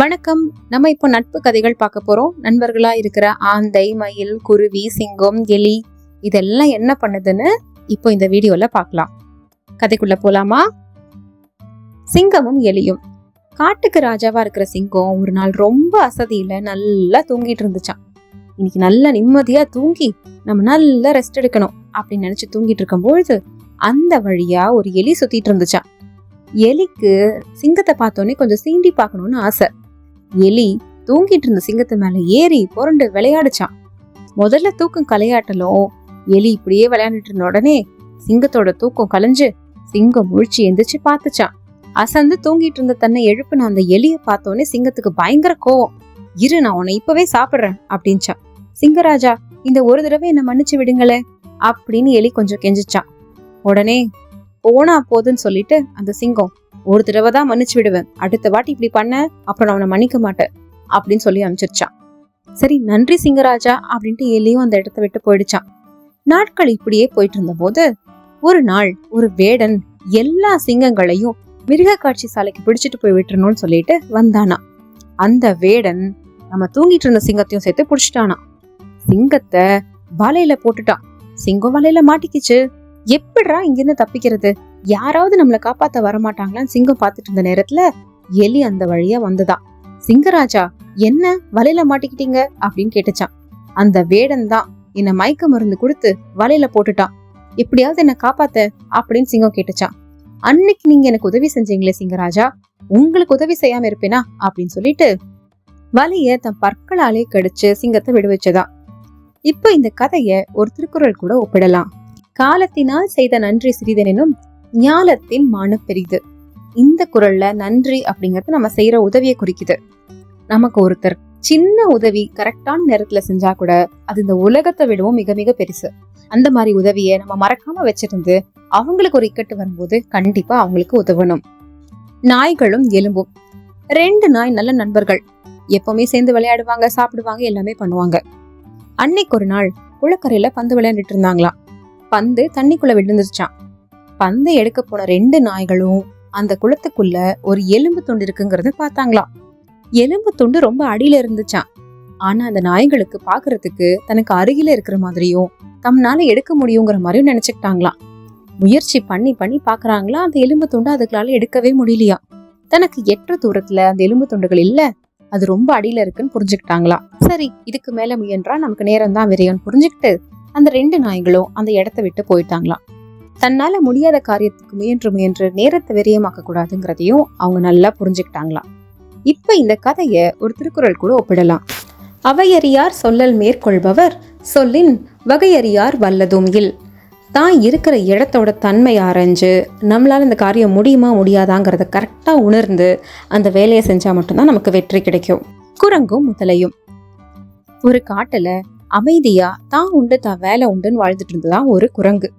வணக்கம். நம்ம இப்போ நட்பு கதைகள் பார்க்க போறோம். நண்பர்களா இருக்கிற ஆந்தை மயில் குருவி சிங்கம் எலி இதெல்லாம் என்ன பண்ணுதுன்னு இப்போ இந்த வீடியோல பார்க்கலாம். கதைக்குள்ள போலாமா? சிங்கமும் எலியும். காட்டுக்கு ராஜாவா இருக்கிற சிங்கம் ஒரு நாள் ரொம்ப அசதியில நல்லா தூங்கிட்டு இருந்துச்சான் இன்னைக்கு நல்லா நிம்மதியா தூங்கி நம்ம நல்லா ரெஸ்ட் எடுக்கணும் அப்படின்னு நினைச்சு தூங்கிட்டு இருக்கும்பொழுது அந்த வழியா ஒரு எலி சுத்திட்டு இருந்துச்சான் எலிக்கு சிங்கத்தை பார்த்தோன்னே கொஞ்சம் சீண்டி பார்க்கணும்னு ஆசை. எலி தூங்கிட்டு இருந்த சிங்கத்து மேல ஏறி புரண்டு விளையாடுச்சான் முதல்ல தூக்கம் கலையாட்டலும் எலி இப்படியே விளையாண்டுட்டு இருந்த உடனே சிங்கத்தோட தூக்கம் கலைஞ்சு சிங்கம் முழிச்சு எந்திரிச்சு பார்த்துச்சான் அசந்து தூங்கிட்டு இருந்த தன்னை எழுப்புன அந்த எலிய பார்த்தோன்னே சிங்கத்துக்கு பயங்கர கோவம். இரு நான் உன்னை இப்பவே சாப்பிடுறேன் அப்படின்ச்சான் சிங்கராஜா இந்த ஒரு தடவை என்ன மன்னிச்சு விடுங்களே அப்படின்னு எலி கொஞ்சம் கெஞ்சிச்சான் உடனே போனா போதுன்னு சொல்லிட்டு அந்த சிங்கம் ஒரு தடவை தான் மன்னிச்சு விடுவேன். அடுத்த வாட்டி இப்படி பண்ண அப்புறம் நான் அவனை மன்னிக்க மாட்டேன். அப்படின்னு சொல்லி அனுப்பிச்சிருச்சான். சரி நன்றி சிங்கராஜா. அப்படின்ட்டு எலியும் அந்த இடத்த விட்டு போயிடுச்சான். நாட்கள் இப்படியே போயிட்டு இருந்த போது ஒரு நாள் ஒரு வேடன் எல்லா சிங்கங்களையும் மிருக காட்சி சாலைக்கு பிடிச்சிட்டு போய் விட்டுறணும்னு சொல்லிட்டு வந்தானா. அந்த வேடன் நம்ம தூங்கிட்டு இருந்த சிங்கத்தையும் சேர்த்து பிடிச்சிட்டானா. சிங்கத்தை வலையில போட்டுட்டான். சிங்கம் வலையில மாட்டிக்கிச்சு. எப்படிரா இங்கிருந்து தப்பிக்கிறது? யாராவது நம்மள காப்பாத்த வரமாட்டாங்களான்னு சிங்கம் பார்த்துட்டு இருந்த நேரத்துல எலி அந்த வழியா வந்துதான். சிங்கராஜா என்ன? வலையில மாட்டிக்கிட்டீங்க? அப்படின்னு கேட்டுச்சான். அந்த வேடன் தான் என்ன மயக்க மருந்து கொடுத்து வலையில போட்டுட்டான். எப்படியாவது என்ன காப்பாத்த அப்படின்னு சிங்கம் கேட்டுச்சான். அன்னைக்கு நீங்க எனக்கு உதவி செஞ்சீங்களே சிங்கராஜா? உங்களுக்கு உதவி செய்யாம இருப்பேனா? அப்படின்னு சொல்லிட்டு வலைய தன் பற்களாலே கடிச்சு சிங்கத்தை விடுவிச்சதா இப்ப இந்த கதைய ஒரு திருக்குறள் கூட ஒப்பிடலாம். காலத்தினால் செய்த நன்றி சிறிதெனும் ஞாலத்தின் மான பெரிது. இந்த குரல்ல நன்றி அப்படிங்கறது நம்ம செய்யற உதவியை குறிக்குது. நமக்கு ஒருத்தர் சின்ன உதவி கரெக்டான நேரத்துல செஞ்சா கூட அது இந்த உலகத்தை விடவும் மிக மிக பெருசு. அந்த மாதிரி உதவியை நம்ம மறக்காம வச்சிருந்து அவங்களுக்கு ஒரு இக்கட்டு வரும்போது கண்டிப்பா அவங்களுக்கு உதவணும். நாய்களும் எலும்பும். ரெண்டு நாய் நல்ல நண்பர்கள். எப்பவுமே சேர்ந்து விளையாடுவாங்க சாப்பிடுவாங்க எல்லாமே பண்ணுவாங்க. அன்னைக்கு ஒரு நாள் குளக்கரையில பந்து விளையாண்டுட்டு இருந்தாங்களாம். பந்து தண்ணிக்குள்ள விழுந்துருச்சான் பந்தை எடுக்க போன ரெண்டு நாய்களும் அந்த குளத்துக்குள்ள ஒரு எலும்பு துண்டு இருக்குங்கிறத பார்த்தாங்களாம். எலும்பு துண்டு ரொம்ப அடியில இருந்துச்சான் ஆனா அந்த நாய்களுக்கு பாக்குறதுக்கு தனக்கு அருகில இருக்கிற மாதிரியும் தம்னால எடுக்க முடியுங்கிற மாதிரியும் நினைச்சுக்கிட்டாங்களாம். முயற்சி பண்ணி பண்ணி பாக்குறாங்களா அந்த எலும்பு துண்டு அதுகளால எடுக்கவே முடியலையா தனக்கு எட்ட தூரத்துல அந்த எலும்பு துண்டுகள் இல்ல அது ரொம்ப அடியில இருக்குன்னு புரிஞ்சுக்கிட்டாங்களா சரி இதுக்கு மேல முயன்றா நமக்கு நேரம் தான் விரையும். புரிஞ்சுக்கிட்டு அந்த ரெண்டு நாய்களும் அந்த இடத்த விட்டு போயிட்டாங்களாம். தன்னால முடியாத காரியத்துக்கு முயன்று முயன்று நேரத்தை விரயமாக்க கூடாதுங்கிறதையும் அவங்க நல்லா புரிஞ்சுக்கிட்டாங்களாம். இப்ப இந்த கதைய ஒரு திருக்குறள் கூட ஒப்பிடலாம். அவையறியார் சொல்லல் மேற்கொள்பவர் சொல்லின் வகையறியார் வல்லதும் இல். தான் இருக்கிற இடத்தோட தன்மை ஆராய்ஞ்சு நம்மளால் இந்த காரியம் முடியுமா முடியாதாங்கிறத கரெக்டாக உணர்ந்து அந்த வேலையை செஞ்சால் மட்டும்தான் நமக்கு வெற்றி கிடைக்கும். குரங்கும் முதலையும். ஒரு காட்டில் அமைதியா தான் உண்டு தான் வேலை உண்டுன்னு வாழ்ந்துட்டு இருந்ததான் ஒரு குரங்கு.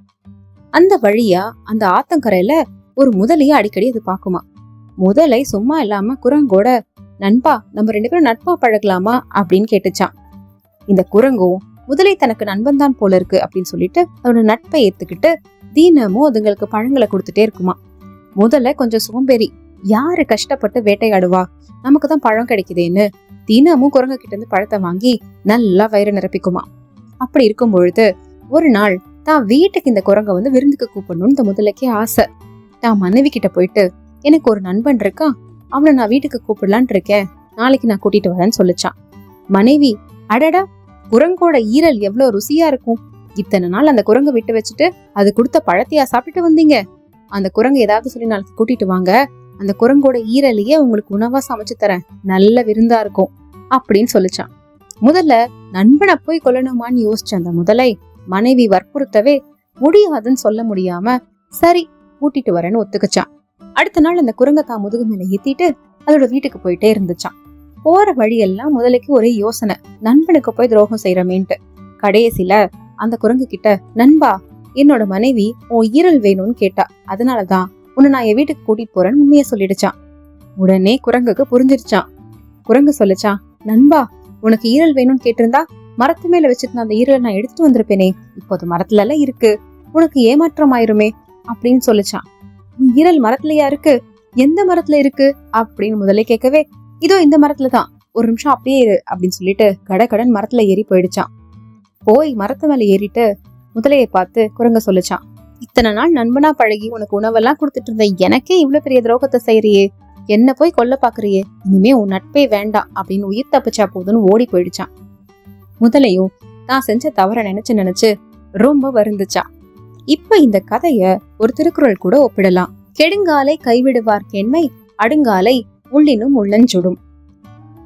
அந்த வழியா அந்த ஆத்தங்கரையில ஒரு முதலைய அடிக்கடி அது பாக்குமா முதலை சும்மா இல்லாம குரங்கோட நண்பா நம்ம ரெண்டு பேரும் நட்பா பழகலாமா? அப்படின்னு கேட்டுச்சான். இந்த குரங்கும் முதலை தனக்கு நண்பன் தான் போல இருக்கு அப்படின்னு சொல்லிட்டு அதோட நட்பை ஏத்துக்கிட்டு தினமும் அதுங்களுக்கு பழங்களை கொடுத்துட்டே இருக்குமா. முதல்ல கொஞ்சம் சோம்பேறி யாரு கஷ்டப்பட்டு வேட்டையாடுவா? நமக்கு தான் பழம் கிடைக்குதேன்னு தினமும் குரங்கு கிட்ட இருந்து பழத்தை வாங்கி நல்லா வயிறு நிரப்பிக்குமா. அப்படி இருக்கும் பொழுது ஒரு நாள் தான் வீட்டுக்கு இந்த குரங்க வந்து விருந்துக்கு கூப்பிடணும்னு இந்த முதலைக்கே ஆசை. தான் மனைவி கிட்ட போயிட்டு எனக்கு ஒரு நண்பன் இருக்கான் அவனை நான் வீட்டுக்கு கூப்பிடலான் இருக்கேன். நாளைக்கு நான் கூட்டிட்டு வரேன்னு சொல்லிச்சான். மனைவி அடடா! குரங்கோட ஈரல் எவ்வளவு ருசியா இருக்கும். இத்தனை நாள் அந்த குரங்கை விட்டு வச்சுட்டு அது கொடுத்த பழத்தையா சாப்பிட்டு வந்தீங்க? அந்த குரங்கு ஏதாவது சொல்லி நாளைக்கு கூட்டிட்டு வாங்க. அந்த குரங்கோட ஈரலையே உங்களுக்கு உணவா சமைச்சு தரேன். நல்ல விருந்தா இருக்கும். அப்படின்னு சொல்லிச்சான். முதல்ல நண்பனை போய் கொல்லணுமான்னு யோசிச்ச அந்த முதலை மனைவி வற்புறுத்தவே முடியாதுன்னு சொல்ல முடியாம சரி கூட்டிட்டு வரேன்னு ஒத்துக்குச்சான். அடுத்த நாள் அந்த குரங்கை தான் முதுகு மேல ஏத்திட்டு அதோட வீட்டுக்கு போயிட்டே இருந்துச்சான். போற வழியெல்லாம் முதலைக்கு ஒரே யோசனை. நண்பனுக்கு போய் துரோகம் செய்யறமேன்ட்டு. கடைசியில அந்த குரங்கு கிட்ட நண்பா என்னோட மனைவி உன் ஈரல் வேணும்னு கேட்டா. அதனாலதான் உன்னை நான் என் வீட்டுக்கு கூட்டிட்டு போறேன்னு உண்மையை சொல்லிடுச்சான். உடனே குரங்குக்கு புரிஞ்சிருச்சான். குரங்கு சொல்லிச்சான் நண்பா உனக்கு ஈரல் வேணும்னு கேட்டிருந்தா மரத்து மேல வச்சிருந்த அந்த ஈரலை நான் எடுத்துட்டு வந்திருப்பேனே. இப்போது மரத்துல எல்லாம் இருக்கு. உனக்கு ஏமாற்றம் ஆயிருமே அப்படின்னு சொல்லிச்சான். உன் ஈரல் மரத்துலயா இருக்கு? எந்த மரத்துல இருக்கு? அப்படின்னு முதல்ல கேட்கவே இதோ இந்த மரத்துல தான். ஒரு நிமிஷம் அப்படியே இரு அப்படின்னு சொல்லிட்டு கடகடன் மரத்துல ஏறி போயிடுச்சான். போய் மரத்து மேல ஏறிட்டு முதலையை பார்த்து குரங்க சொல்லுச்சான். இத்தனை நாள் நண்பனா பழகி உனக்கு உணவெல்லாம் கொடுத்துட்டு இருந்த எனக்கே இவ்வளவு பெரிய துரோகத்தை செய்யறியே. என்ன போய் கொல்ல பாக்குறியே? இனிமே உன் நட்பே வேண்டாம் அப்படின்னு உயிர் தப்பிச்சா போதுன்னு ஓடி போயிடுச்சான். முதலையும் தான் செஞ்ச தவற நினைச்சு நினைச்சு ரொம்ப வருந்துச்சா. இப்ப இந்த கதைய ஒரு திருக்குறள் கூட ஒப்பிடலாம். கெடுங்காலை கைவிடுவார் கெண்மை அடுங்காலை உள்ளினும் உள்ளஞ்சுடும்.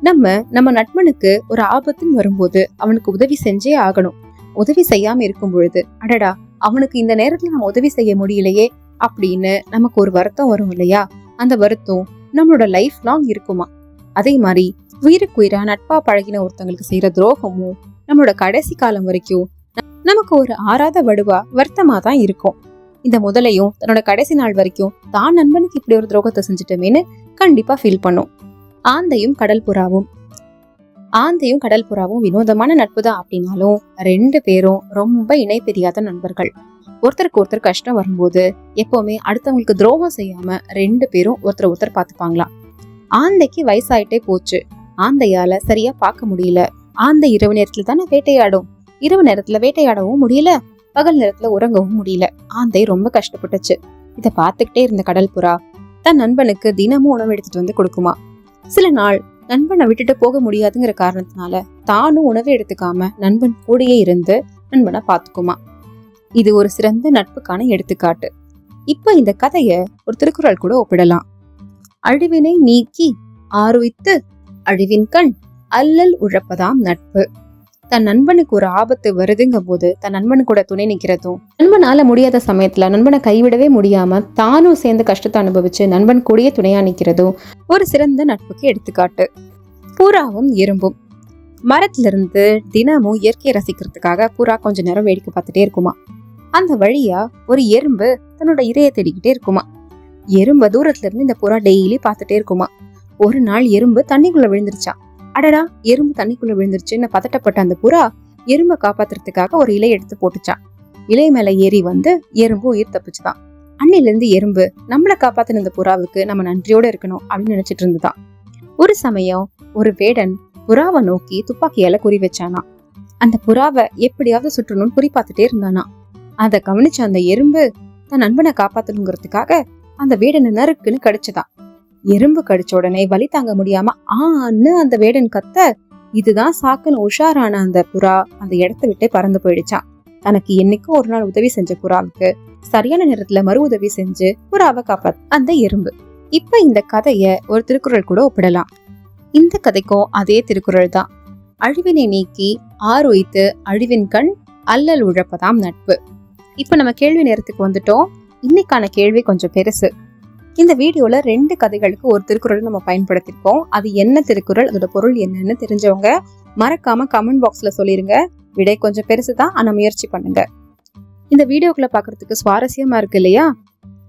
நம்ம நம்ம நட்பனுக்கு ஒரு ஆபத்துன்னு வரும்போது அவனுக்கு உதவி செஞ்சே ஆகணும். உதவி செய்யாம இருக்கும் பொழுது அடடா அவனுக்கு இந்த நேரத்துல நம்ம உதவி செய்ய முடியலையே? அப்படின்னு நமக்கு ஒரு வருத்தம் வரும் இல்லையா? அந்த வருத்தம் நம்மளோட லைஃப் லாங் இருக்குமா? அதே மாதிரி உயிருக்குயிரா நட்பா பழகின ஒருத்தங்களுக்கு செய்யற துரோகமும் நம்மளோட கடைசி காலம் வரைக்கும் நமக்கு ஒரு ஆறாத வடுவா வருத்தமா தான் இருக்கும். இந்த முதலையும் தன்னோட கடைசி நாள் வரைக்கும் தான் நண்பனுக்கு இப்படி ஒரு துரோகத்தை செஞ்சுட்டோமேன்னு கண்டிப்பா ஃபீல் பண்ணும். ஆந்தையும் கடல் புறாவும். ஆந்தையும் கடல் புறாவும் வினோதமான நட்பு தான் அப்படின்னாலும் ரெண்டு பேரும் ரொம்ப இணைப்பிரியாத நண்பர்கள். ஒருத்தருக்கு ஒருத்தர் கஷ்டம் வரும்போது எப்பவுமே அடுத்தவங்களுக்கு துரோகம் செய்யாம ரெண்டு பேரும் ஒருத்தர் ஒருத்தர் பார்த்துப்பாங்களாம். ஆந்தைக்கு வயசாயிட்டே போச்சு. ஆந்தையால சரியா பார்க்க முடியல. ஆந்தை இரவு நேரத்துல தானே வேட்டையாடும். இரவு நேரத்துல வேட்டையாடவும் முடியல. பகல் நேரத்துல உறங்கவும் முடியல. ஆந்தை ரொம்ப கஷ்டப்பட்டுச்சு. இதை பார்த்துக்கிட்டே இருந்த கடல் புறா தன் நண்பனுக்கு தினமும் உணவு எடுத்துட்டு வந்து கொடுக்குமா. சில நாள் நண்பனை விட்டுட்டு போக முடியாதுங்கிற காரணத்தினால தானும் உணவு எடுத்துக்காம நண்பன் கூடயே இருந்து நண்பனை பார்த்துக்குமா. இது ஒரு சிறந்த நட்புக்கான எடுத்துக்காட்டு. இப்ப இந்த கதைய ஒரு திருக்குறள் கூட ஒப்பிடலாம். அழிவினை நீக்கி ஆருவித்து அழிவின் கண் அல்லல் உழப்பதாம் நட்பு. தன் நண்பனுக்கு ஒரு ஆபத்து வருதுங்கும் போது தன் நண்பனு கூட துணை நிக்கிறதும் நண்பனால முடியாத சமயத்துல நண்பனை கைவிடவே முடியாம தானும் சேர்ந்து கஷ்டத்தை அனுபவிச்சு நண்பன் கூடயே துணையா நிக்கிறதும் ஒரு சிறந்த நட்புக்கு எடுத்துக்காட்டு. புறாவும் எறும்பும். மரத்திலிருந்து தினமும் இயற்கையை ரசிக்கிறதுக்காக புறா கொஞ்ச நேரம் வேடிக்கை பார்த்துட்டே இருக்குமா? அந்த வழியா ஒரு எறும்பு தன்னோட இரைய தேடிக்கிட்டே இருக்குமா. எறும்ப தூரத்துல இருந்து இந்த புறா டெய்லி பார்த்துட்டே இருக்குமா. ஒரு நாள் எறும்பு தண்ணிக்குள்ள விழுந்துருச்சா. அடடா எறும்பு தண்ணிக்குள்ள விழுந்துருச்சுன்னு பதட்டப்பட்ட அந்த புறா எறும்பை காப்பாத்துறதுக்காக ஒரு இலை எடுத்து போட்டுச்சான் இலை மேல ஏறி வந்து எறும்பு உயிர் தப்பிச்சுதான். அன்னில இருந்து எறும்பு நம்மளை காப்பாத்தின இந்த புறாவுக்கு நம்ம நன்றியோட இருக்கணும் அப்படின்னு நினைச்சிட்டு இருந்துதான். ஒரு சமயம் ஒரு வேடன் புறாவை நோக்கி துப்பாக்கியால குறி வச்சானா அந்த புறாவை எப்படியாவது சுற்றணும்னு குறி பார்த்துட்டே இருந்தானா அதை கவனிச்ச அந்த எறும்பு தன் நண்பனை காப்பாத்தணுங்கிறதுக்காக அந்த வேடனை நறுக்குன்னு கடிச்சுதான். எறும்பு கடிச்ச உடனே வலி தாங்க முடியாம ஆன்னு அந்த வேடன் கத்த இதுதான் சாக்குன்னு உஷாரான அந்த புறா அந்த இடத்த விட்டே பறந்து போயிடுச்சான் தனக்கு என்னைக்கும் ஒரு நாள் உதவி செஞ்ச புறாவுக்கு சரியான நேரத்துல மறு உதவி செஞ்சு புறாவை காப்பாத் அந்த எறும்பு. இப்ப இந்த கதைய ஒரு திருக்குறள் கூட ஒப்பிடலாம். இந்த கதைக்கும் அதே திருக்குறள் தான் அழிவினை நீக்கி ஆரோய்த்து அழிவின் கண் அல்லல் உழப்பதாம் நட்பு. இப்போ நம்ம கேள்வி நேரத்துக்கு வந்துட்டோம். இன்னைக்கான கேள்வி கொஞ்சம் பெருசு. இந்த வீடியோல ரெண்டு கதைகளுக்கு ஒரு திருக்குறள் நம்ம பயன்படுத்தியிருக்கோம் அது என்ன திருக்குறள் அதோட பொருள் என்னன்னு தெரிஞ்சவங்க மறக்காம கமெண்ட் பாக்ஸ்ல சொல்லிருங்க. விடை கொஞ்சம் பெருசு தான் ஆனா முயற்சி பண்ணுங்க. இந்த வீடியோக்குள்ள பாக்குறதுக்கு சுவாரஸ்யமா இருக்கு இல்லையா?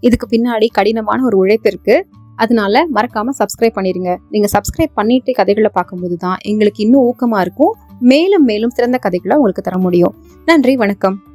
இதுக்கு பின்னாடி கடினமான ஒரு உழைப்பு இருக்கு. அதனால மறக்காம சப்ஸ்கிரைப் பண்ணிருங்க. நீங்க சப்ஸ்கிரைப் பண்ணிட்டு கதைகளை பார்க்கும்போது தான் எங்களுக்கு இன்னும் ஊக்கமா இருக்கும். மேலும் மேலும் சிறந்த கதைகளை உங்களுக்கு தர முடியும். நன்றி வணக்கம்.